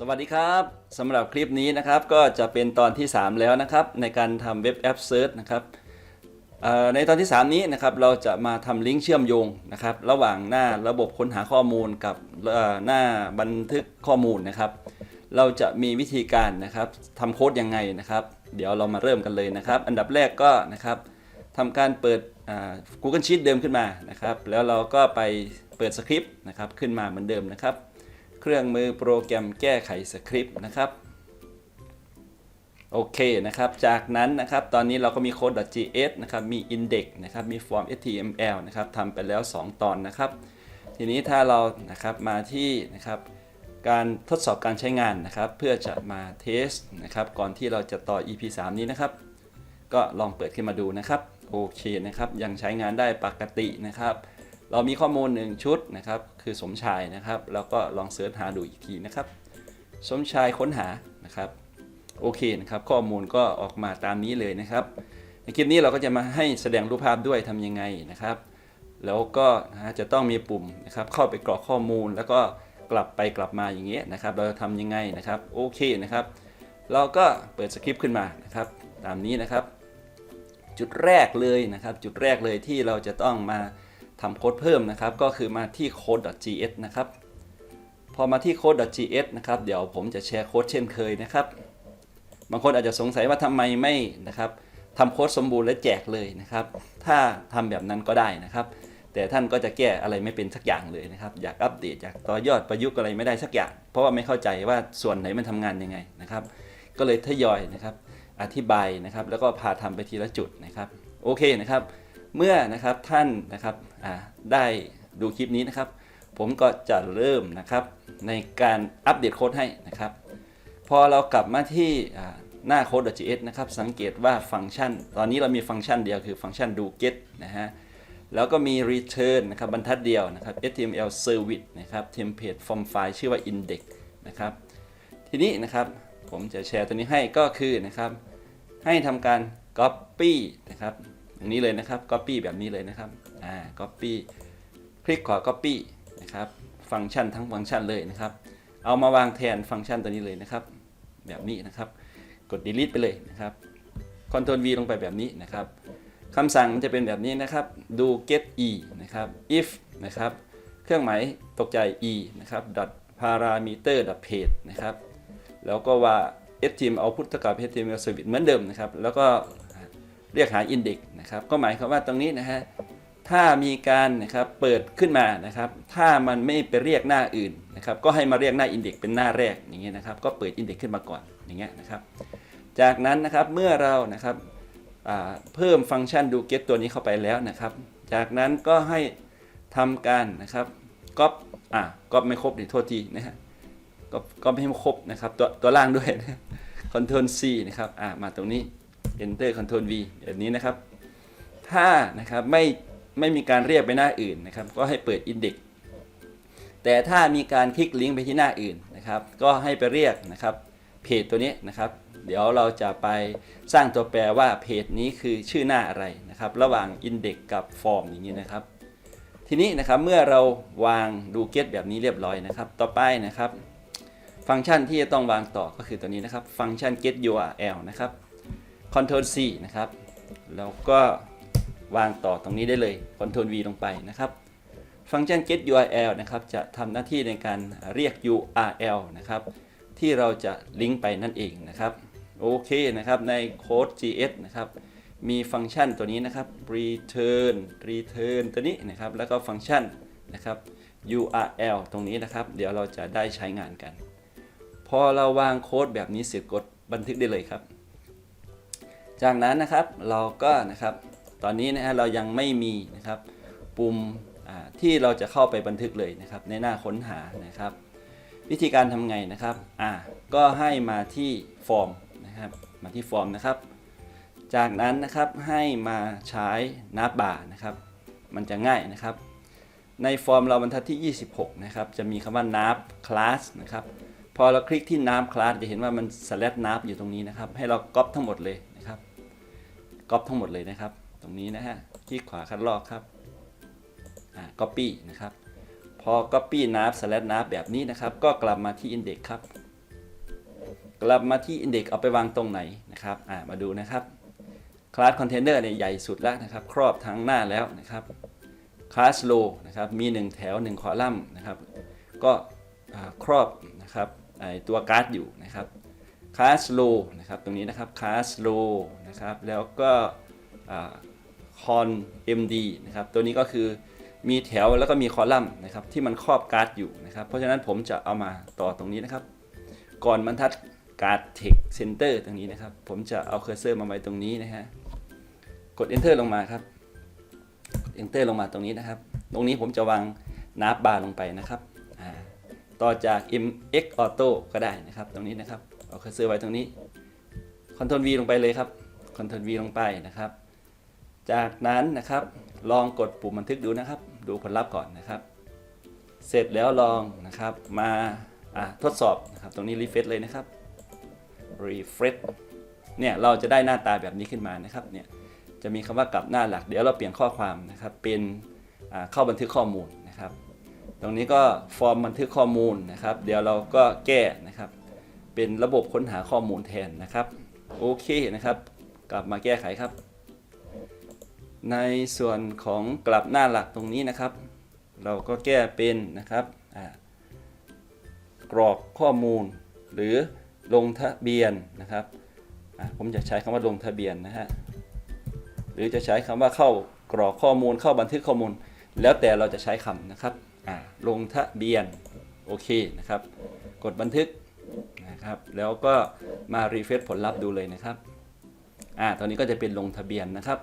สวัสดีครับสำหรับคลิปนี้นะครับก็จะเป็นตอนที่ 3 แล้วนะครับ ในการทำเว็บแอปเซิร์ชนะครับในตอนที่ 3 นี้นะครับเราจะมาทำลิงก์เชื่อมโยงนะครับ ระหว่างหน้าระบบค้นหาข้อมูลกับหน้าบันทึกข้อมูลนะครับ เราจะมีวิธีการนะครับทำโค้ดยังไงนะครับ เดี๋ยวเรามาเริ่มกันเลยนะครับ อันดับแรกก็นะครับทำการเปิด Google Sheet เดิมขึ้นมานะครับ แล้วเราก็ไปเปิดสคริปต์นะครับขึ้นมาเหมือนเดิมนะครับ เครื่องมือโปรแกรมแก้ไขสคริปต์นะครับโอเคนะครับ จากนั้นนะครับ ตอนนี้เราก็มี code.js นะครับ มี index นะครับ มี form html นะครับทำไปแล้ว 2 ตอนนะครับ ทีนี้ถ้าเรานะครับมาที่นะครับ การทดสอบการใช้งานนะครับ เพื่อจะมาเทสนะครับ ก่อนที่เราจะต่อ EP 3 นี้นะครับ ก็ลองเปิดขึ้นมาดูนะครับ โอเคนะครับ ยังใช้งานได้ปกตินะครับ เรามีข้อมูลหนึ่งชุดนะครับ คือสมชายนะครับ แล้วก็ลองเสิร์ชหาดูอีกทีนะครับ สมชายค้นหานะครับ โอเคนะครับ ข้อมูลก็ออกมาตามนี้เลยนะครับ ในคลิปนี้เราก็จะมาให้แสดงรูปภาพด้วยทำยังไงนะครับ แล้วก็จะต้องมีปุ่มนะครับ เข้าไปกรอกข้อมูล แล้วก็กลับไปกลับมาอย่างเงี้ยนะครับ เราจะทำยังไงนะครับ โอเคนะครับ เราก็เปิดสคริปต์ขึ้นมานะครับ ตามนี้นะครับ จุดแรกเลยนะครับ จุดแรกเลยที่เราจะต้องมา ทำโค้ดเพิ่มนะครับ ก็คือมาที่ code.js นะครับ พอมาที่ code.js นะครับ เดี๋ยวผมจะแชร์โค้ดเช่นเคยนะครับ บางคนอาจจะสงสัยว่าทำไมไม่นะครับทำโค้ดสมบูรณ์และแจกเลยนะครับ ถ้าทำแบบนั้นก็ได้นะครับ แต่ท่านก็จะแก้อะไรไม่เป็นสักอย่างเลยนะครับ อยากอัปเดตอยากต่อยอดประยุกต์อะไรไม่ได้สักอย่าง เพราะว่าไม่เข้าใจว่าส่วนไหนมันทำงานยังไงนะครับ ก็เลยทยอยนะครับ อธิบายนะครับ แล้วก็พาทำไปทีละจุดนะครับ โอเคนะครับ เมื่อนะครับท่านนะครับได้ดูคลิปนี้นะครับ ผมก็จะเริ่มนะครับในการอัปเดตโค้ดให้นะครับ พอเรากลับมาที่อ่าหน้า code.js นะครับ สังเกตว่าฟังก์ชัน ตอนนี้เรามีฟังก์ชันเดียวคือฟังก์ชัน do get นะฮะแล้วก็มี return นะครับบรรทัดเดียวนะครับ html service นะครับ template form file ชื่อว่า index นะครับ ทีนี้นะครับผมจะแชร์ตัวนี้ให้ก็คือนะครับ ให้ทำการ copy นะครับ อย่างนี้เลยนะครับ copy แบบนี้เลยนะครับอ่า copy คลิกขวา copy นะครับ ฟังก์ชันทั้งฟังก์ชันเลยนะครับ เอามาวางแทนฟังก์ชันตัวนี้เลยนะครับ แบบนี้นะครับ กด delete ไปเลยนะครับ Ctrl V ลงไปแบบนี้นะครับคำสั่งมันจะเป็นแบบนี้นะครับ do get e นะครับ if นะครับ เครื่องหมายตกใจ e นะครับ dot parameter dot page นะครับ แล้วก็ว่า html output เท่ากับ html service เหมือนเดิมนะครับ แล้วก็ เรียกหา index นะครับก็หมายความว่าตรงนี้นะฮะถ้ามีการนะครับเปิดขึ้นมานะครับถ้ามันไม่ไปเรียกหน้าอื่นนะครับก็ให้มาเรียกหน้า index เป็นหน้าแรกอย่างเงี้ยนะครับก็เปิด index ขึ้นมาก่อนอย่างเงี้ยนะครับจากนั้นนะครับเมื่อเรานะครับเพิ่มฟังก์ชัน do get ตัวนี้เข้าไปแล้วนะครับ จากนั้นก็ให้ทำการนะครับก๊อปอะก๊อปไม่ครบดิโทษทีนะฮะก๊อปก๊อปให้มันครบนะครับตัวตัวล่างด้วยนะ Ctrl C นะครับอะมาตรงนี้ Enter Ctrl V แบบนี้นะครับ ถ้านะครับไม่ไม่มีการเรียกไปหน้าอื่นนะครับ ก็ให้เปิด Index แต่ถ้ามีการคลิกลิงก์ไปที่หน้าอื่นนะครับ ก็ให้ไปเรียกนะครับเพจตัวนี้นะครับ เดี๋ยวเราจะไปสร้างตัวแปรว่าเพจนี้คือชื่อหน้าอะไรนะครับ ระหว่าง Index กับ Form อย่างนี้นะครับ ทีนี้นะครับเมื่อเราวางดูเกตแบบนี้เรียบร้อยนะครับ ต่อไปนะครับ ฟังก์ชันที่จะต้องวางต่อก็คือตัวนี้นะครับ ฟังก์ชัน get URL นะครับ Ctrl C นะครับแล้วก็วางต่อตรงนี้ได้เลย Ctrl V ลงไปนะครับฟังก์ชัน get URL นะครับจะทำหน้าที่ในการเรียก URL นะครับที่เราจะลิงก์ไปนั่นเองนะครับโอเคนะครับในโค้ด GS นะครับมีฟังก์ชันตัวนี้นะครับ return return ตัวนี้นะครับแล้วก็ฟังก์ชันนะครับ URL ตรงนี้นะครับ เดี๋ยวเราจะได้ใช้งานกัน พอเราวางโค้ดแบบนี้เสร็จกดบันทึกได้เลยครับ จากนั้นนะครับเราก็นะครับตอนนี้นะฮะเรายังไม่มีนะครับปุ่มที่เราจะเข้าไปบันทึกเลยนะครับ ในหน้าค้นหานะครับ วิธีการทำไงนะครับอ่าก็ให้มาที่ฟอร์มนะครับมาที่ฟอร์มนะครับ จากนั้นนะครับให้มาใช้นับบานะครับ มันจะง่ายนะครับ ในฟอร์มเราบรรทัดที่ 26 นะครับ จะมีคำว่า nav class นะครับพอเราคลิกที่ nav class จะเห็นว่ามัน slash nav อยู่ตรงนี้นะครับ ให้เราก๊อปทั้งหมดเลย ก๊อปทั้งหมดเลยนะครับ ตรงนี้นะฮะคลิกขวาคัดลอกครับอ่า copy นะครับ พอ copy nav slash nav แบบนี้นะครับ ก็กลับมาที่ index ครับ กลับมาที่ index เอาไปวางตรงไหนนะครับอ่ามาดูนะครับ class container เนี่ยใหญ่สุดแล้วนะครับ ครอบทั้งหน้าแล้วนะครับ class row นะครับมี 1 แถว 1 คอลัมน์นะครับ ก็ครอบนะครับตัวการ์ดอยู่นะครับ class row นะครับตรงนี้นะครับ class row นะครับแล้วก็อ่า con md นะครับตัวนี้ก็คือมีแถวแล้วก็มีคอลัมน์นะครับที่มันครอบการ์ดอยู่นะครับ เพราะฉะนั้นผมจะเอามาต่อตรงนี้นะครับ ก่อนบรรทัดการ์ด text center ตรงนี้นะครับ ผมจะเอาเคอร์เซอร์มาไว้ตรงนี้นะฮะกด enter ลงมาครับกด enter ลงมาตรงนี้นะครับ ตรงนี้ผมจะวางนาบบาร์ลงไปนะครับอ่าต่อจาก mx auto ก็ได้นะครับ ตรงนี้นะครับ เอาเคอร์เซอร์ไว้ตรงนี้ Ctrl V ลงไปเลยครับ Ctrl V ลงไปนะครับ จากนั้นนะครับ ลองกดปุ่มบันทึกดูนะครับ ดูผลลัพธ์ก่อนนะครับ เสร็จแล้วลองนะครับมาทดสอบนะครับ ตรงนี้ refresh เลยนะครับ refresh เนี่ยเราจะได้หน้าตาแบบนี้ขึ้นมานะครับเนี่ยจะมีคำว่ากลับหน้าหลัก เดี๋ยวเราเปลี่ยนข้อความนะครับ เป็นเข้าบันทึกข้อมูลนะครับ ตรงนี้ก็ฟอร์มบันทึกข้อมูลนะครับ เดี๋ยวเราก็แก้นะครับ เป็นระบบค้นหาข้อมูลแทนนะครับ โอเคนะครับ กลับมาแก้ไขครับ ในส่วนของกลับหน้าหลักตรงนี้นะครับ เราก็แก้เป็นนะครับกรอกข้อมูล หรือลงทะเบียนนะครับผมจะใช้คำว่าลงทะเบียนนะฮะหรือจะใช้คำว่าเข้ากรอกข้อมูลเข้าบันทึกข้อมูล แล้วแต่เราจะใช้คำนะครับลงทะเบียนโอเคนะครับ กดบันทึก นะครับ แล้วก็มารีเฟรชผลลัพธ์ดูเลยนะครับ อ่า ตอนนี้ก็จะเป็นลงทะเบียนนะครับ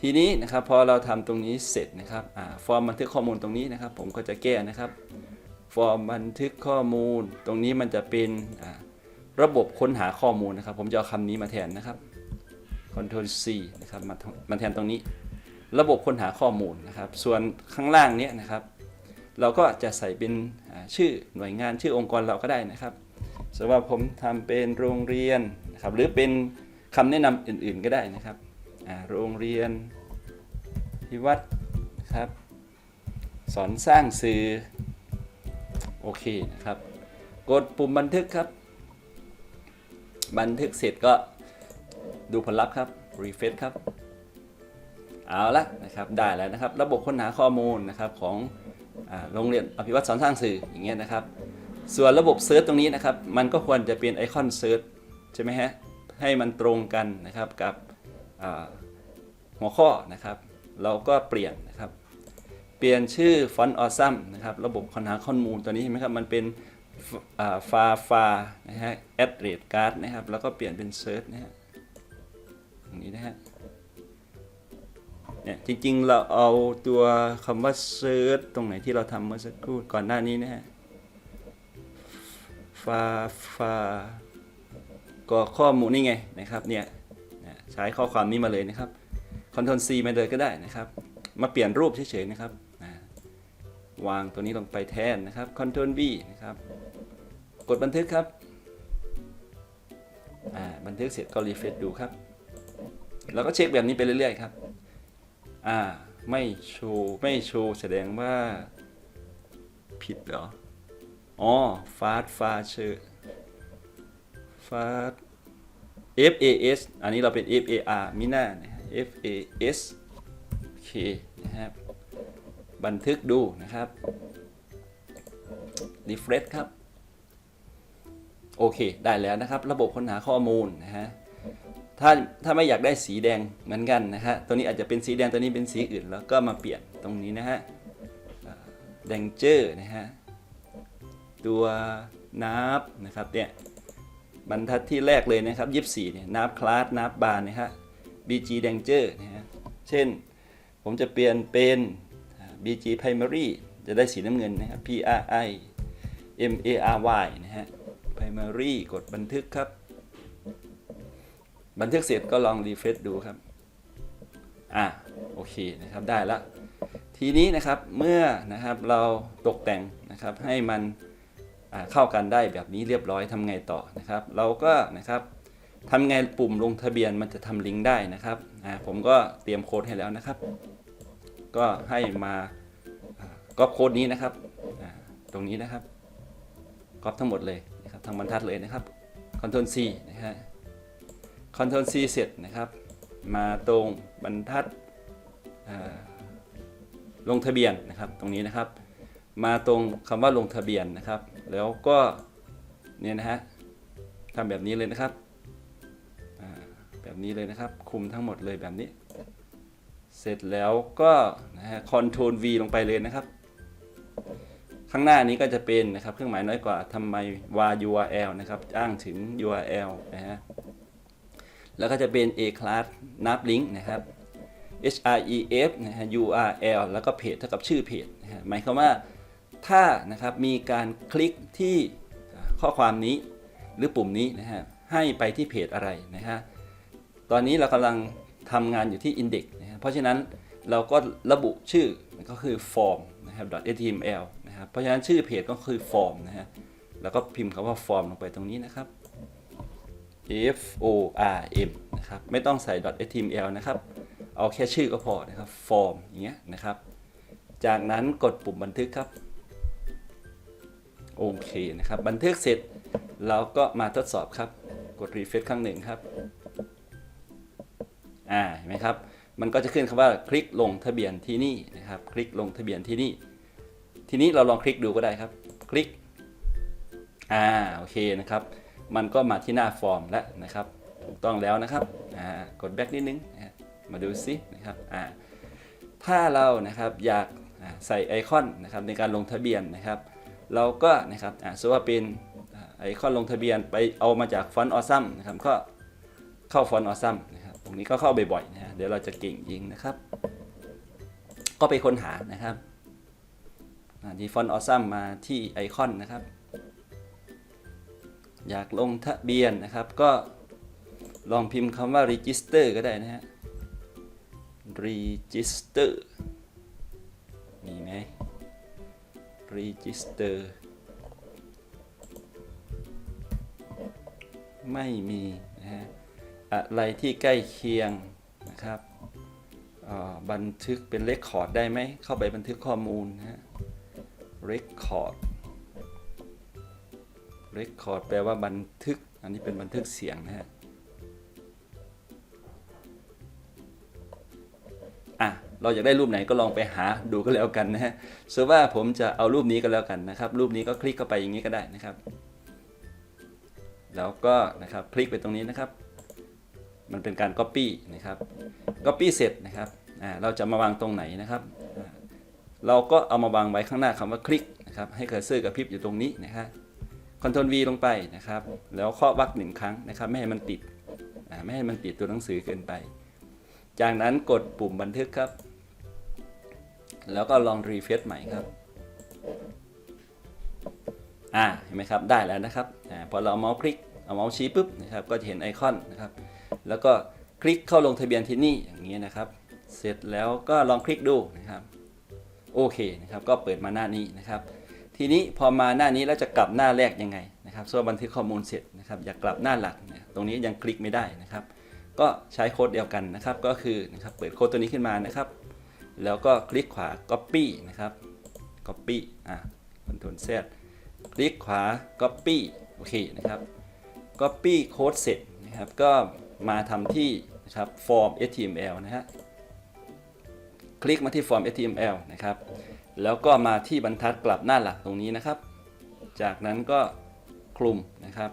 ทีนี้นะครับพอเราทำตรงนี้เสร็จนะครับ อ่า ฟอร์มบันทึกข้อมูลตรงนี้นะครับ ผมก็จะแก้นะครับ ฟอร์มบันทึกข้อมูล ตรงนี้มันจะเป็นอ่าระบบค้นหาข้อมูลนะครับ ผมจะเอาคำนี้มาแทนนะครับ Ctrl C นะครับมามาแทนตรงนี้ ระบบค้นหาข้อมูลนะครับ ส่วนข้างล่างเนี้ยนะครับ เราก็จะใส่เป็นชื่อหน่วยงานชื่อองค์กรเราก็ได้นะครับ สมมติว่าผมทำเป็นโรงเรียนนะครับหรือเป็นคำแนะนำอื่นๆก็ได้นะครับโรงเรียนพิวัตรครับสอนสร้างสื่อโอเคนะครับ กดปุ่มบันทึกครับ บันทึกเสร็จก็ดูผลลัพธ์ครับ refresh ครับเอาละนะครับได้แล้วนะครับ ระบบค้นหาข้อมูลนะครับของอโรงเรียนอภิวัตสอนสร้างสื่ออย่างเงี้ยนะครับ ส่วนระบบเซิร์ชตรงนี้นะครับ มันก็ควรจะเป็นไอคอนเซิร์ชใช่ไหมฮะ ให้มันตรงกันนะครับกับหัวข้อนะครับ เราก็เปลี่ยนนะครับ เปลี่ยนชื่อฟอนต์ออซัมนะครับ ระบบค้นหาข้อมูลตัวนี้เห็นไหมครับ มันเป็นฟาฟานะฮะแอดเรดการ์ดนะครับ แล้วก็เปลี่ยนเป็นเซิร์ชนะฮะอย่างนี้นะฮะเนี่ยจริงๆ เราเอาตัวคำว่า search ตรงไหนที่เราทำเมื่อสักครู่ก่อนหน้านี้นะฮะ ฟาฟาก็ข้อมูลนี่ไงนะครับเนี่ยใช้ข้อความนี้มาเลยนะครับ Ctrl C มาเลยก็ได้นะครับ มาเปลี่ยนรูปเฉยๆนะครับวางตัวนี้ลงไปแทนนะครับ Ctrl V นะครับ กดบันทึกครับบันทึกเสร็จก็รีเฟรชดูครับเราก็เช็คแบบนี้ไปเรื่อยๆครับอ่าไม่โชว์ไม่โชว์แสดงว่าผิดเหรอ อ๋อฟาสฟาเชอร์ฟาส F A S อันนี้เราเป็น F A R มิน่านะ F A S โอเคนะครับ บันทึกดูนะครับ refresh ครับ โอเค ได้แล้วนะครับ ระบบค้นหาข้อมูลนะฮะ ถ้าถ้าไม่อยากได้สีแดงเหมือนกันนะฮะ ตัวนี้อาจจะเป็นสีแดง ตัวนี้เป็นสีอื่น แล้วก็มาเปลี่ยนตรงนี้นะฮะ แดงเจอร์นะฮะ ตัวนับนะครับเนี่ยบรรทัดที่แรกเลยนะครับยี่สี่เนี่ยนับคลาสนับบาร์นะฮะ BG Danger นะฮะเช่น ผมจะเปลี่ยนเป็น BG Primary จะได้สีน้ำเงินนะครับ PRI MARY นะฮะ Primary กดบันทึกครับ บันทึกเสร็จก็ลองรีเฟรชดูครับ อะโอเคนะครับได้ละทีนี้นะครับเมื่อนะครับเราตกแต่งนะครับให้มัน เข้ากันได้แบบนี้เรียบร้อยทำไงต่อนะครับ เราก็นะครับทำไงปุ่มลงทะเบียนมันจะทำลิงก์ได้นะครับผมก็เตรียมโค้ดให้แล้วนะครับ ก็ให้มาก๊อปโค้ดนี้นะครับตรงนี้นะครับก๊อปทั้งหมดเลยนะครับทั้งบรรทัดเลยนะครับ Ctrl C นะฮะ Ctrl C เสร็จนะครับ มาตรงบรรทัดลงทะเบียนนะครับตรงนี้นะครับ มาตรงคำว่าลงทะเบียนนะครับ แล้วก็เนี่ยนะฮะทำแบบนี้เลยนะครับแบบนี้เลยนะครับ คุมทั้งหมดเลยแบบนี้ เสร็จแล้วก็นะฮะ Ctrl V ลงไปเลยนะครับ ข้างหน้านี้ก็จะเป็นนะครับ เครื่องหมายน้อยกว่าทำไม var URL นะครับอ้างถึง URL นะฮะแล้วก็จะเป็น a class นับลิงก์นะครับ href นะฮะ url แล้วก็เพจเท่ากับชื่อเพจนะฮะหมายความว่า ถ้านะครับมีการคลิกที่ข้อความนี้หรือปุ่มนี้นะฮะให้ไปที่เพจอะไรนะฮะตอนนี้เรากำลังทำงานอยู่ที่ index นะฮะเพราะฉะนั้นเราก็ระบุชื่อก็คือ form นะครับ .html นะครับเพราะฉะนั้นชื่อเพจก็คือ form นะฮะแล้วก็พิมพ์คำว่า form ลงไปตรงนี้นะครับ f o r m นะครับไม่ต้องใส่ .html นะครับ เอาแค่ชื่อก็พอนะครับ form อย่างเงี้ยนะครับ จากนั้นกดปุ่มบันทึกครับ โอเคนะครับ บันทึกเสร็จเราก็มาทดสอบครับ กด refresh ครั้งหนึ่งครับ อ่า เห็นไหมครับ มันก็จะขึ้นคำว่าคลิกลงทะเบียนที่นี่นะครับ คลิกลงทะเบียนที่นี่ ทีนี้เราลองคลิกดูก็ได้ครับ คลิก อ่า โอเคนะครับ มันก็มาที่หน้าฟอร์มแล้วนะครับ ถูกต้องแล้วนะครับ อ่า กดแบ็กนิดนึง มาดูซินะครับ อ่า ถ้าเรานะครับอยากใส่ไอคอนนะครับในการลงทะเบียนนะครับ เราก็นะครับอ่าสมมติว่าเป็นไอคอนลงทะเบียนไปเอามาจากฟอนต์ออซัมนะครับก็เข้าฟอนต์ออซัมนะครับตรงนี้ก็เข้าบ่อยๆนะฮะเดี๋ยวเราจะเก่งยิงนะครับ ก็ไปค้นหานะครับอ่าที่ฟอนต์ออซัมมาที่ไอคอนนะครับ อยากลงทะเบียนนะครับ ก็ลองพิมพ์คำว่า register ก็ได้นะฮะ register มีไหม register ไม่มีนะฮะอะไรที่ใกล้เคียงนะครับบันทึกเป็นเรคคอร์ดได้ไหม เข้าไปบันทึกข้อมูลนะฮะ record record แปลว่าบันทึก อันนี้เป็นบันทึกเสียงนะฮะ เราอยากได้รูปไหนก็ลองไปหาดูก็แล้วกันนะฮะสมมติว่าผมจะเอารูปนี้ก็แล้วกันนะครับ รูปนี้ก็คลิกเข้าไปอย่างนี้ก็ได้นะครับ แล้วก็นะครับคลิกไปตรงนี้นะครับ มันเป็นการ Copy นะครับ Copy เสร็จนะครับอ่าเราจะมาวางตรงไหนนะครับ เราก็เอามาวางไว้ข้างหน้าคำว่าคลิกนะครับ ให้เคอร์เซอร์กระพริบอยู่ตรงนี้นะครับคอนโทรล V ลงไปนะครับ แล้วเคาะวรรคหนึ่งครั้งนะครับ ไม่ให้มันติดอ่าไม่ให้มันติดตัวหนังสือเกินไป จากนั้นกดปุ่มบันทึกครับ แล้วก็ลองรีเฟซใหม่ครับ อ่า เห็นไหมครับ ได้แล้วนะครับ อ่า พอเราเอาเมาส์คลิก เอาเมาส์ชี้ปุ๊บนะครับ ก็จะเห็นไอคอนนะครับ แล้วก็คลิกเข้าลงทะเบียนที่นี่อย่างนี้นะครับ เสร็จแล้วก็ลองคลิกดูนะครับ โอเคนะครับ ก็เปิดมาหน้านี้นะครับ ทีนี้พอมาหน้านี้แล้วจะกลับหน้าแรกยังไงนะครับส่วนบันทึกข้อมูลเสร็จนะครับ อยากกลับหน้าหลักเนี่ยตรงนี้ยังคลิกไม่ได้นะครับ ก็ใช้โค้ดเดียวกันนะครับ ก็คือนะครับ เปิดโค้ดตัวนี้ขึ้นมานะครับ แล้วก็คลิกขวา copy นะครับ copy อะ Ctrl Z คลิกขวา copy โอเคนะครับ copy โค้ดเสร็จนะครับ ก็มาทำที่นะครับ form html นะฮะ คลิกมาที่ form html นะครับ แล้วก็มาที่บรรทัดกลับหน้าหลักตรงนี้นะครับ จากนั้นก็คลุมนะครับ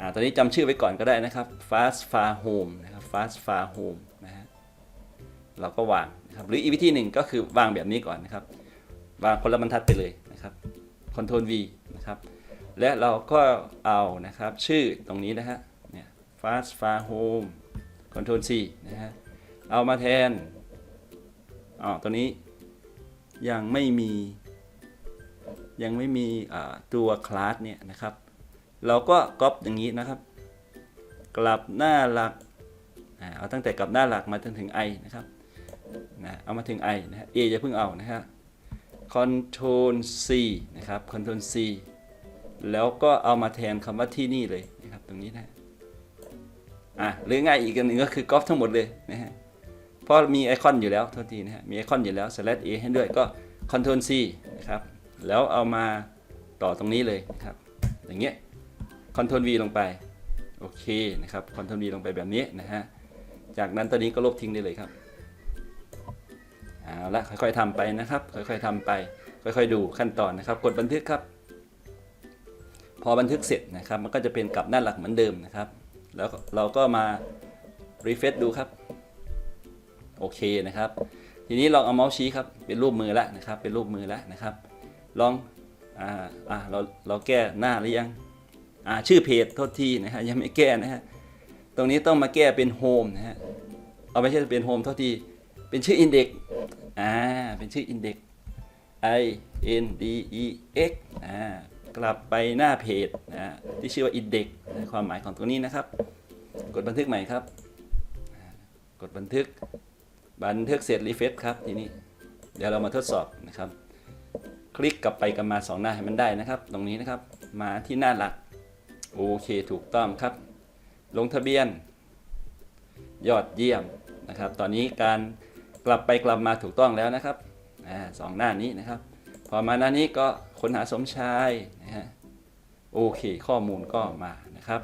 อ่าตอนนี้จำชื่อไว้ก่อนก็ได้นะครับ fast far home นะครับ fast far home นะฮะ เราก็วาง นะครับหรืออีกวิธีหนึ่งก็คือวางแบบนี้ก่อนนะครับ วางคนละบรรทัดไปเลยนะครับ Ctrl V นะครับ และเราก็เอานะครับชื่อตรงนี้นะฮะเนี่ย fast far home Ctrl C นะฮะเอามาแทนอ๋อตัวนี้ยังไม่มียังไม่มีตัวคลาสเนี่ยนะครับ เราก็ก๊อปอย่างนี้นะครับ กลับหน้าหลักเอาตั้งแต่กลับหน้าหลักมาจนถึง i นะครับ นะเอามาถึง i นะฮะ a จะเพิ่งเอานะฮะ Ctrl C นะครับ Ctrl C แล้วก็เอามาแทนคำว่าที่นี่เลยนะครับตรงนี้นะอะหรือง่ายอีกอันหนึ่งก็คือก๊อปทั้งหมดเลยนะฮะเพราะมีไอคอนอยู่แล้วโทษทีนะฮะมีไอคอนอยู่แล้ว slash a ให้ด้วยก็ Ctrl C นะครับแล้วเอามาต่อตรงนี้เลยนะครับ อย่างเงี้ย Ctrl V ลงไป โอเคนะครับคอนโทรลวีลงไปแบบนี้นะฮะ จากนั้นตอนนี้ก็ลบทิ้งได้เลยครับ เอาละค่อยๆทำไปนะครับ ค่อยๆทำไป ค่อยๆดูขั้นตอนนะครับ กดบันทึกครับ พอบันทึกเสร็จนะครับ มันก็จะเป็นกลับหน้าหลักเหมือนเดิมนะครับ แล้วเราก็มารีเฟซดูครับ โอเคนะครับ ทีนี้ลองเอาเมาส์ชี้ครับ เป็นรูปมือแล้วนะครับ เป็นรูปมือแล้วนะครับ ลอง อ่า อ่า เรา เราแก้หน้าหรือยัง อ่า ชื่อเพจโทษทีนะฮะ ยังไม่แก้นะฮะ ตรงนี้ต้องมาแก้เป็นโฮมนะฮะ เอาไม่ใช่เป็นโฮมโทษที เป็นชื่ออินเด็กอ่าเป็นชื่ออินเด็ก i n d e x อ่ากลับไปหน้าเพจนะที่ชื่อว่า index นะความหมายของตรงนี้นะครับ กดบันทึกใหม่ครับ กดบันทึกบันทึกเสร็จรีเฟซครับทีนี้เดี๋ยวเรามาทดสอบนะครับ คลิกกลับไปกลับมาสองหน้าให้มันได้นะครับ ตรงนี้นะครับมาที่หน้าหลักโอเคถูกต้องครับ ลงทะเบียน ยอดเยี่ยมนะครับ ตอนนี้การ กลับไปกลับมาถูกต้องแล้วนะครับอสองหน้านี้นะครับ พอมาหน้านี้ก็ค้นหาสมชายนะฮะโอเค ข้อมูลก็มานะครับ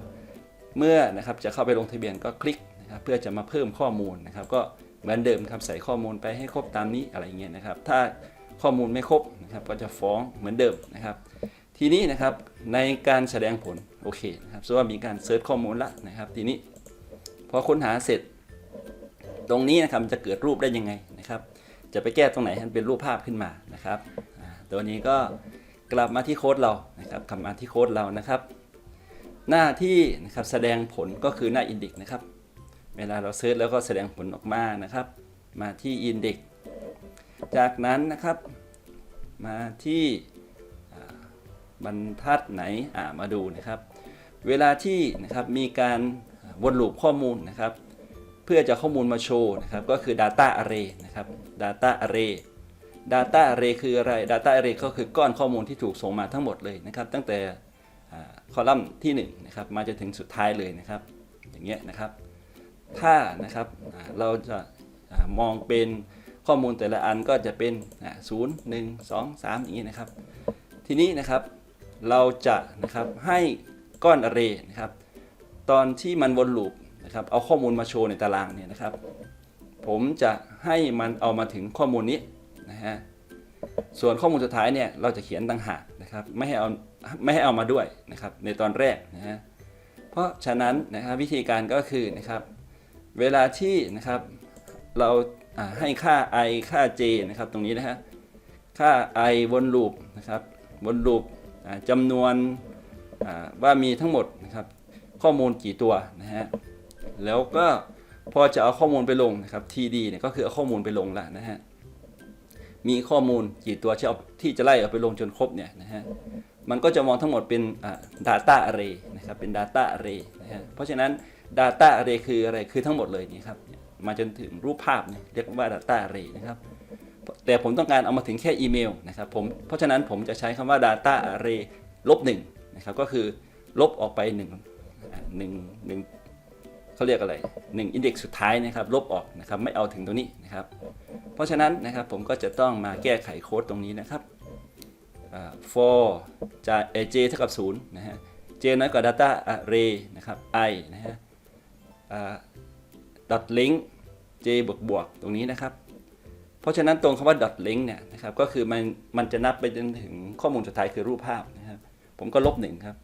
เมื่อนะครับจะเข้าไปลงทะเบียนก็คลิกนะครับเพื่อจะมาเพิ่มข้อมูลนะครับ ก็เหมือนเดิมครับใส่ข้อมูลไปให้ครบตามนี้อะไรเงี้ยนะครับ ถ้าข้อมูลไม่ครบนะครับก็จะฟ้องเหมือนเดิมนะครับ ทีนี้นะครับในการแสดงผลโอเคนะครับสมมติว่ามีการเซิร์ชข้อมูลละนะครับ ทีนี้พอค้นหาเสร็จ ตรงนี้นะครับมันจะเกิดรูปได้ยังไงนะครับ จะไปแก้ตรงไหนให้มันเป็นรูปภาพขึ้นมานะครับ ตัวนี้ก็กลับมาที่โค้ดเรานะครับกลับมาที่โค้ดเรานะครับ หน้าที่นะครับแสดงผลก็คือหน้า index นะครับ เวลาเราเซิร์ชแล้วก็แสดงผลออกมานะครับ มาที่ index จากนั้นนะครับมาที่บรรทัดไหนมาดูนะครับ เวลาที่นะครับมีการวนลูปข้อมูลนะครับ เพื่อจะข้อมูลมาโชว์นะครับก็คือ Data Array นะครับ Data Array Data Array คืออะไร Data Array ก็คือก้อนข้อมูลที่ถูกส่งมาทั้งหมดเลยนะครับ ตั้งแต่คอลัมน์ที่1นะครับมาจนถึงสุดท้ายเลยนะครับ อย่างเงี้ยนะครับ ถ้านะครับเราจะมองเป็นข้อมูลแต่ละอันก็จะเป็นศูนย์หนึ่งสองสามอย่างนี้นะครับ ทีนี้นะครับเราจะนะครับให้ก้อน array นะครับ ตอนที่มันวนลูป นะครับเอาข้อมูลมาโชว์ในตารางเนี่ยนะครับ ผมจะให้มันเอามาถึงข้อมูลนี้นะฮะส่วนข้อมูลสุดท้ายเนี่ยเราจะเขียนต่างหากนะครับไม่ให้เอาไม่ให้เอามาด้วยนะครับในตอนแรกนะฮะเพราะฉะนั้นนะครับวิธีการก็คือนะครับ เวลาที่นะครับเราให้ค่า i ค่า j นะครับตรงนี้นะฮะค่า i วนลูปนะครับวนลูปจำนวนว่ามีทั้งหมดนะครับข้อมูลกี่ตัวนะฮะ แล้วก็พอจะเอาข้อมูลไปลงนะครับ TD เนี่ยก็คือเอาข้อมูลไปลงแล้วนะฮะ มีข้อมูลกี่ตัวที่เอาที่จะไล่เอาไปลงจนครบเนี่ยนะฮะ มันก็จะมองทั้งหมดเป็นอ่า data array นะครับเป็น data array นะฮะ เพราะฉะนั้น data array คืออะไรคือทั้งหมดเลยนี่ครับมาจนถึงรูปภาพเนี่ยเรียกว่า data array นะครับแต่ผมต้องการเอามาถึงแค่อีเมลนะครับผมเพราะฉะนั้นผมจะใช้คำว่า data array ลบหนึ่งนะครับก็คือลบออกไปหนึ่งหนึ่งหนึ่ง เขาเรียกอะไร1 index สุดท้ายนะครับลบออกนะครับไม่เอาถึงตรงนี้นะครับ เพราะฉะนั้นนะครับผมก็จะต้องมาแก้ไขโค้ดตรงนี้นะครับ for จะ j เท่ากับ0นะฮะ j น้อยกว่า data array นะครับ i นะฮะ dot link j บวกบวกตรงนี้นะครับ เพราะฉะนั้นตรงคำว่า dot link เนี่ยนะครับก็คือมันมันจะนับไปจนถึงข้อมูลสุดท้ายคือรูปภาพนะครับ ผมก็ลบหนึ่งครับ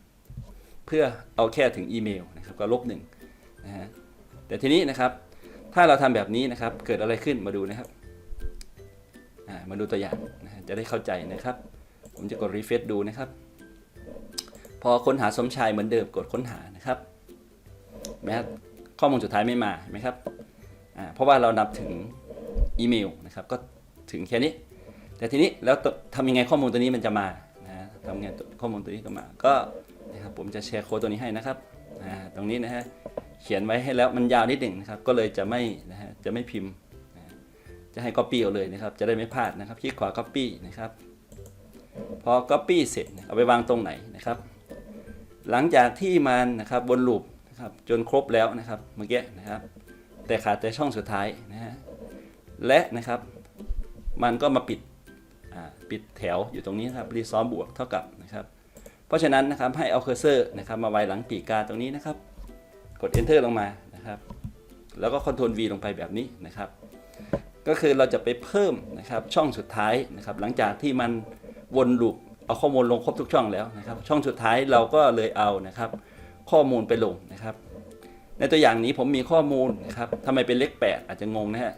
เพื่อเอาแค่ถึงอีเมลนะครับก็ลบห นะฮะแต่ทีนี้นะครับถ้าเราทำแบบนี้นะครับเกิดอะไรขึ้นมาดูนะครับมาดูตัวอย่างนะจะได้เข้าใจนะครับ ผมจะกดรีเฟซดูนะครับ พอค้นหาสมชายเหมือนเดิมกดค้นหานะครับแม้ข้อมูลสุดท้ายไม่มาเห็นไหมครับเพราะว่าเรานับถึงอีเมลนะครับก็ถึงแค่นี้ แต่ทีนี้แล้วทำยังไงข้อมูลตัวนี้มันจะมานะทำยังไงข้อมูลตัวนี้ก็มา ก็นะครับผมจะแชร์โค้ดตัวนี้ให้นะครับตรงนี้นะฮะ เขียนไว้ให้แล้วมันยาวนิดหนึ่งนะครับ ก็เลยจะไม่นะฮะจะไม่พิมพ์ จะให้ Copy เอาเลยนะครับ จะได้ไม่พลาดนะครับคลิกขวา Copy นะครับ พอ Copy เสร็จเนี่ยเอาไปวางตรงไหนนะครับ หลังจากที่มันนะครับบนลูปนะครับจนครบแล้วนะครับเมื่อกี้นะครับ แต่ขาดแต่ช่องสุดท้ายนะฮะและนะครับมันก็มาปิดปิดแถวอยู่ตรงนี้นะครับรีซอมบวกเท่ากับนะครับ เพราะฉะนั้นนะครับให้เอาเคอร์เซอร์นะครับมาไว้หลังปีกกาตรงนี้นะครับ กด enter ลงมานะครับ แล้วก็ Ctrl V ลงไปแบบนี้นะครับ ก็คือเราจะไปเพิ่มนะครับช่องสุดท้ายนะครับ หลังจากที่มันวนลูปเอาข้อมูลลงครบทุกช่องแล้วนะครับ ช่องสุดท้ายเราก็เลยเอานะครับ ข้อมูลไปลงนะครับ ในตัวอย่างนี้ผมมีข้อมูลนะครับทำไมเป็นเลข 8 อาจจะงงนะฮะ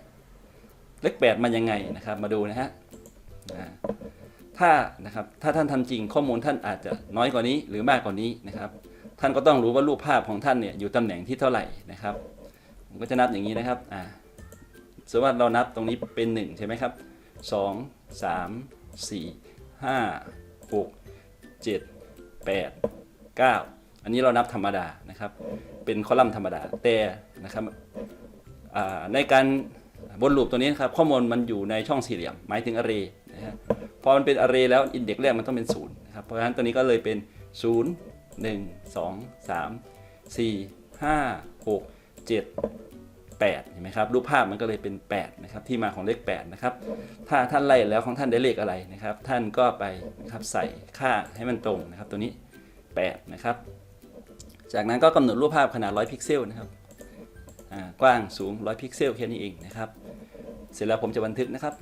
เลข 8 มันยังไงนะครับ มาดูนะฮะถ้านะครับถ้าท่านทำจริงข้อมูลท่านอาจจะน้อยกว่านี้หรือมากกว่านี้นะครับ ท่านก็ต้องรู้ว่ารูปภาพของท่านเนี่ยอยู่ตำแหน่งที่เท่าไหร่นะครับผมก็จะนับอย่างนี้นะครับอ่าสมมติว่าเรานับตรงนี้เป็น 1 ใช่ไหมครับ 2 3 4 5 6 7 8 9 อันนี้เรานับธรรมดานะครับ เป็นคอลัมน์ธรรมดาแต่นะครับในการบนลูปตัวนี้ครับข้อมูลมันอยู่ในช่องสี่เหลี่ยม หมายถึง array นะฮะพอมันเป็น array แล้วอินเด็กซ์แรกมันต้องเป็น0นะครับเพราะฉะนั้นตัวนี้ก็เลยเป็น 0 1 2 3 4 5 6 7 8เห็นไหมครับรูปภาพมันก็เลยเป็น8นะครับที่มาของเลข8นะครับถ้าท่านไล่แล้วของท่านได้เลขอะไรนะครับ ท่านก็ไปนะครับใส่ค่าให้มันตรงนะครับ ตัวนี้8นะครับจากนั้นก็กำหนดรูปภาพขนาด 100 พิกเซลนะครับกว้างสูง 100 พิกเซลแค่นี้เองนะครับ เสร็จแล้วผมจะบันทึกนะครับ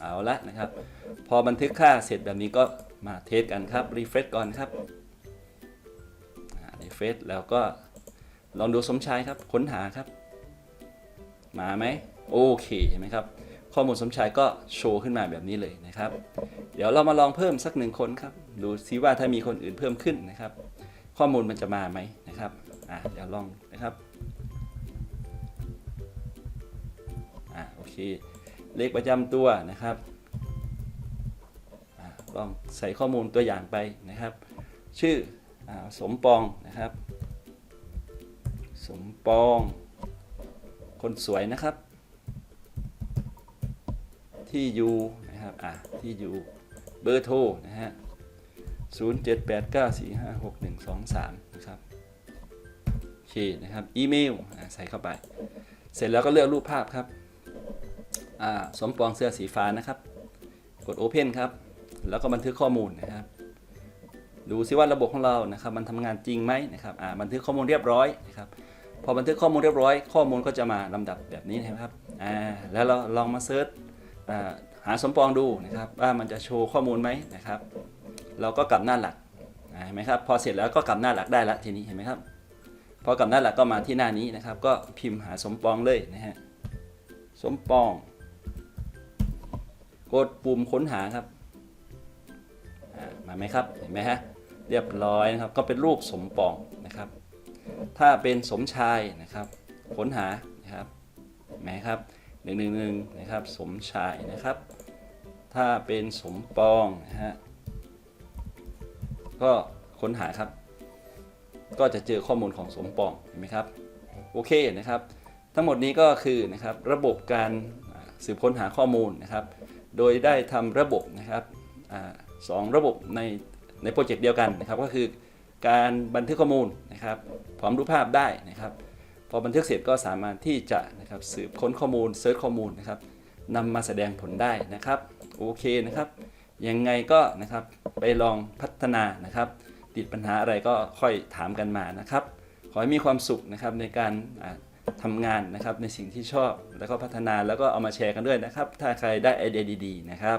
เอาละนะครับ พอบันทึกค่าเสร็จแบบนี้ก็มาเทสกันครับ รีเฟรชก่อนครับ เฟรชแล้วก็ลองดูสมชายครับค้นหาครับ มาไหมโอเคเห็นไหมครับ ข้อมูลสมชายก็โชว์ขึ้นมาแบบนี้เลยนะครับ เดี๋ยวเรามาลองเพิ่มสักหนึ่งคนครับ ดูซิว่าถ้ามีคนอื่นเพิ่มขึ้นนะครับ ข้อมูลมันจะมาไหมนะครับอะเดี๋ยวลองนะครับอะโอเค เลขประจำตัวนะครับอะลองใส่ข้อมูลตัวอย่างไปนะครับ ชื่อ สมปองนะครับ สมปอง คนสวยนะครับ ที่อยู่นะครับอะที่อยู่เบอร์โทรนะฮะ0 7 8 9 4 5 6 1 2 3นะครับโอเคนะครับอีเมลใส่เข้าไป เสร็จแล้วก็เลือกรูปภาพครับอ่าสมปองเสื้อสีฟ้านะครับ กด Open ครับ แล้วก็บันทึกข้อมูลนะครับ ดูซิว่าระบบของเรานะครับมันทำงานจริงไหมนะครับอ่าบันทึกข้อมูลเรียบร้อยนะครับพอบันทึกข้อมูลเรียบร้อย ข้อมูลก็จะมาลำดับแบบนี้นะครับอ่าแล้วเราลองมาเซิร์ชอ่าหาสมปองดูนะครับว่ามันจะโชว์ข้อมูลไหมนะครับ เราก็กลับหน้าหลักเห็นไหมครับพอเสร็จแล้วก็กลับหน้าหลักได้ละทีนี้เห็นไหมครับพอกลับหน้าหลักก็มาที่หน้านี้นะครับ ก็พิมพ์หาสมปองเลยนะฮะสมปอง กดปุ่มค้นหาครับอ่ามาไหมครับเห็นไหมฮะ เรียบร้อยนะครับ ก็เป็นรูปสมปองนะครับ ถ้าเป็นสมชายนะครับค้นหานะครับเห็นไหมครับหนึ่งหนึ่งหนึ่งนะครับสมชายนะครับ ถ้าเป็นสมปองนะฮะก็ค้นหาครับ ก็จะเจอข้อมูลของสมปองเห็นไหมครับโอเคนะครับ ทั้งหมดนี้ก็คือนะครับระบบการสืบค้นหาข้อมูลนะครับ โดยได้ทำระบบนะครับอสองระบบใน ในโปรเจกต์เดียวกันนะครับก็คือการบันทึกข้อมูลนะครับพร้อมรูปภาพได้นะครับพอบันทึกเสร็จก็สามารถที่จะนะครับสืบค้นข้อมูลเซิร์ชข้อมูลนะครับนำมาแสดงผลได้นะครับโอเคนะครับยังไงก็นะครับไปลองพัฒนานะครับ ติดปัญหาอะไรก็ค่อยถามกันมานะครับ ขอให้มีความสุขนะครับในการอ่าทำงานนะครับในสิ่งที่ชอบแล้วก็พัฒนาแล้วก็เอามาแชร์กันด้วยนะครับ ถ้าใครได้ไอเดียดี ๆ นะครับ